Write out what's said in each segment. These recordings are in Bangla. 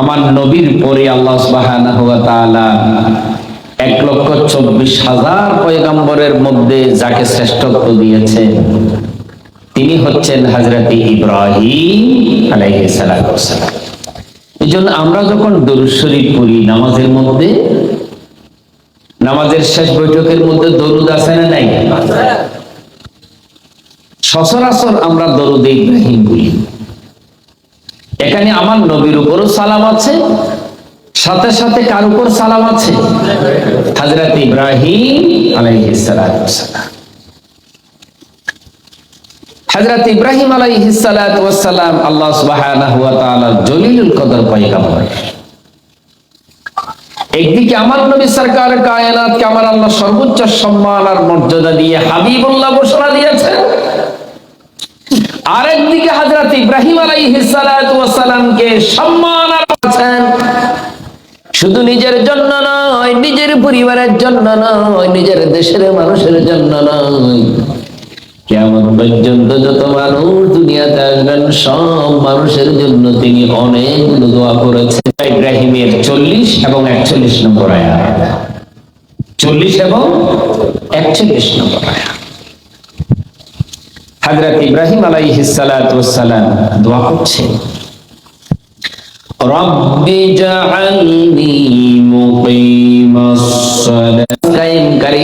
আমার নবীর পরে আল্লাহ তাআলা এক লক্ষ চব্বিশ হাজার পয়গম্বরের মধ্যে যাকে শ্রেষ্ঠত্ব দিয়েছেন, তিনি হচ্ছেন হজরত ইব্রাহিম আলাইহিস সালাম। এই জন্য আমরা যখন দরুদ শরীফ পড়ি, নামাজের মধ্যে, নামাজের শেষ বৈঠকের মধ্যে দরুদ আছে না নাই? সচরাচর আমরা দরুদ ইব্রাহিম বলি এখানে আমার নবীর উপরও সালাম আছে, সাথে সাথে কার উপর সালাম আছে? হযরত ইব্রাহিম আলাইহিস সালাম। হযরত ইব্রাহিম আলাইহিস সালাতু ওয়াস সালাম আল্লাহ সুবহানাহু ওয়া তাআলা জলিলুল কদর পয়গম্বর। একদিকে আমার নবী সরকার কায়নাত কে আমার আল্লাহ সর্বোচ্চ সম্মান আর মর্যাদা দিয়ে হাবিবুল্লাহ ঘোষণা দিয়েছেন। আরেকদিকে হযরত ইব্রাহিম আলাইহিস সালাতু ওয়াস সালামকে সম্মান আছেন শুধু নিজের জন্য নয়, নিজের পরিবারের জন্য নয়, নিজের দেশের মানুষের জন্য নয়। কেমন পর্যন্ত যত মানুষ দুনিয়াতে আসবেন, সব মানুষের জন্য তিনি অনেক দোয়া করেছেন। ইব্রাহিমের চল্লিশ এবং একচল্লিশ নম্বর আয়া চল্লিশ এবং একচল্লিশ নম্বর আয়া হাজরত ইব্রাহিম আলাইহিসালাম দোয়া করছে।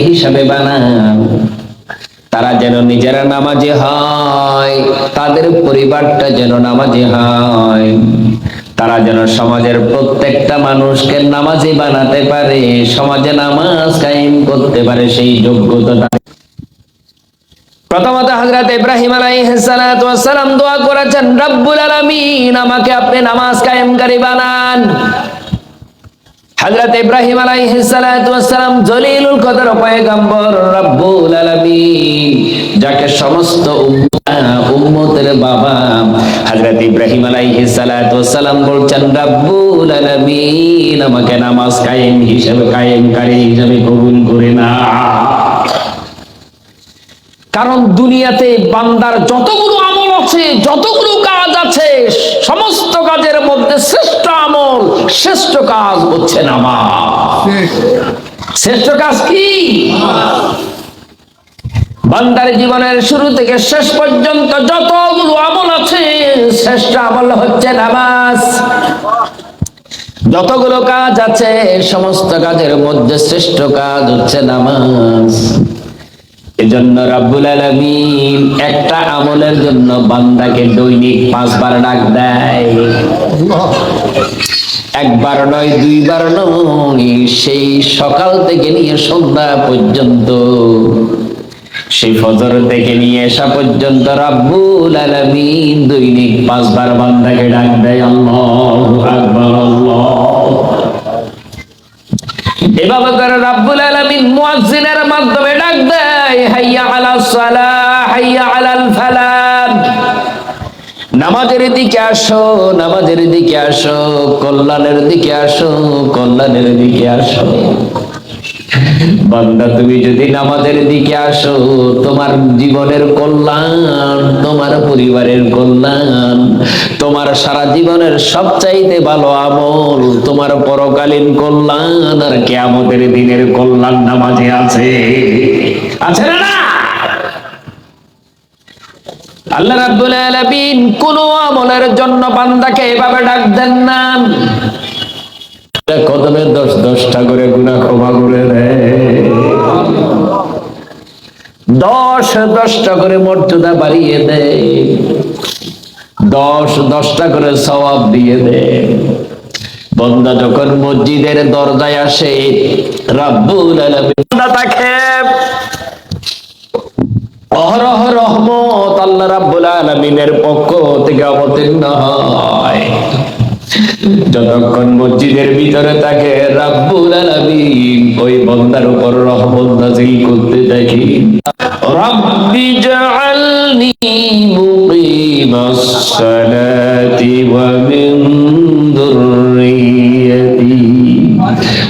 হিসাবে বানান তারা যেন নিজেরা নামাজে হয়, তাদের পরিবারটা যেন নামাজে হয়। তারা যেন সমাজের প্রত্যেকটা মানুষকে নামাজে বানাতে পারে, সমাজে নামাজ কায়েম করতে পারে, সেই যোগ্যতা প্রথমত হযরত ইব্রাহিম আলাইহিস সালাতু দোয়া করেছেন, রব্বুল আলামিন, আমাকে আপনি নামাজ কায়েমকারী বানান। হযরত ইব্রাহিম আলাইহিস সালাতু ওয়াস সালাম জলিলুল কদর পয়গম্বর, রব্বুল আলামিন, যাকে সমস্ত উম্মতের বাবা। হযরত ইব্রাহিম আলাইহিস সালাতু ওয়াস সালাম বলছেন, রব্বুল আলামিন, আমাকে নামাজ কায়েম হিসেবে, কায়েমকারী হিসেবে কবুল করে না। কারণ দুনিয়াতে বান্দার যতগুলো আমল আছে, যতগুলো কাজ আছে, সমস্ত কাজের মধ্যে শ্রেষ্ঠ আমল, শ্রেষ্ঠ কাজ হচ্ছে নামাজ। শ্রেষ্ঠ কাজ কি? বান্দার জীবনের শুরু থেকে শেষ পর্যন্ত যতগুলো আমল আছে, শ্রেষ্ঠ আমল হচ্ছে নামাজ। যতগুলো কাজ আছে, সমস্ত কাজের মধ্যে শ্রেষ্ঠ কাজ হচ্ছে নামাজ। এজন্য রাব্বুল আলামিন একটা আমলের জন্য বান্দাকে দৈনিক পাঁচবার ডাক দেয়। একবার নয়, দুইবার নয়, সেই সকাল থেকে নিয়ে সন্ধ্যা পর্যন্ত, সেই ফজর থেকে নিয়ে এসা পর্যন্ত রাব্বুল আলামিন দৈনিক পাঁচবার বান্দাকে ডাক দেয়, আল্লাহু আকবার, আল্লাহ এভাবে করে রাব্বুল আলামিন মুয়াজ্জিনের মাধ্যমে ডাক দেয়। নামাজের দিকে আসো, নামাজের দিকে আসো, কল্যাণের দিকে আসো, কল্যাণের দিকে আসো। বান্দা, তুমি যদি নামাজের দিকে আসো, তোমার জীবনের কল্যাণ, তোমার পরিবারের কল্যাণ তোমার সারা জীবনের সবচাইতে ভালো আমল, তোমার পরকালীন কল্যাণ আর কেয়ামতের দিনের কল্যাণ নামাজে আছে। আছে না আল্লাহ রাব্বুল আলামিন কোন আমলের জন্য বান্দাকে এভাবে ডাক দেন না। কদমে দশ, দশটা করে গুণা ক্ষমা করে দেয়। দশ, দশটা করে মর্যাদা বাড়িয়ে দেয়। দশ, দশটা করে সওয়াব দিয়ে দেয় বন্দা যখন মসজিদের দরজায় আসে, রাব্বুল আলামিন তাকে অহরহ রহমত আল্লাহ রাব্বুল আলামিনের পক্ষ থেকে অবতীর্ণ হয়। যতক্ষণ মসজিদের ভিতরে থাকে রাব্বুল আলামিন, ওই বান্দার উপর রহমত নাযিল করতে জাআলনি মুকিমাস সালাতি ওয়া মিন যুররিয়াতি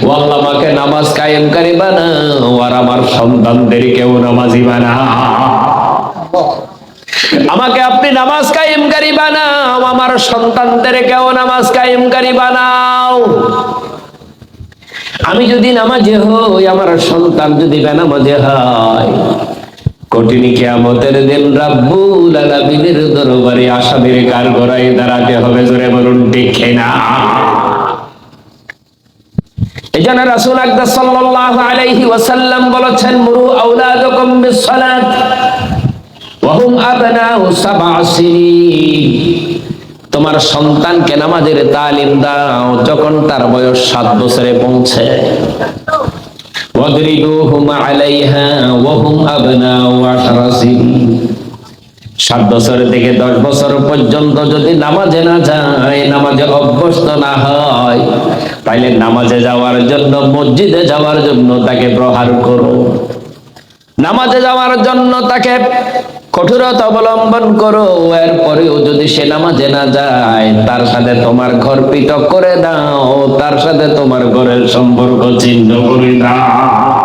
ও আল্লাহ, আমাকে নামাজ কায়েমকারী বানাও, আর আমার সন্তানদেরকেও নামাজি বানাও। আমাকে আপনি নামাজ কায়েমকারী বানাও, আমার তোমার সন্তানদেরকেও নামাজ কায়েমকারী বানাও। আমি যদি নামাজে হই, আমার সন্তান যদি বেনামাজে হয়, কঠিন কিয়ামতের দিন রাব্বুল আলামিনের দরবারে আসামের কার গড়াই দাঁড়াতে হবে, জোরে বলুন, ঠিক না? এজন্য রাসূল সাল্লাল্লাহু আলাইহি ওয়াসাল্লাম বলেছেন, মুরু আওলাদাকুম ওয়া হুম আবনাউ সিনিন। তোমার সন্তানকে নামাজের তালিম দাও যখন তার বয়স সাত বছরে পৌঁছে। সাত বছর থেকে দশ বছর পর্যন্ত যদি নামাজে না যায়, নামাজে অভ্যস্ত না হয়, তাইলে নামাজে যাওয়ার জন্য, মসজিদে যাওয়ার জন্য তাকে প্রহার করো। নামাজে যাওয়ার জন্য তাকে কঠোরতা অবলম্বন করো, এরপরেও যদি সে নামাজে না যায়, তার সাথে তোমার ঘর পিটক করে দাও, তার সাথে তোমার ঘরের সম্পর্ক ছিন্ন করে দাও।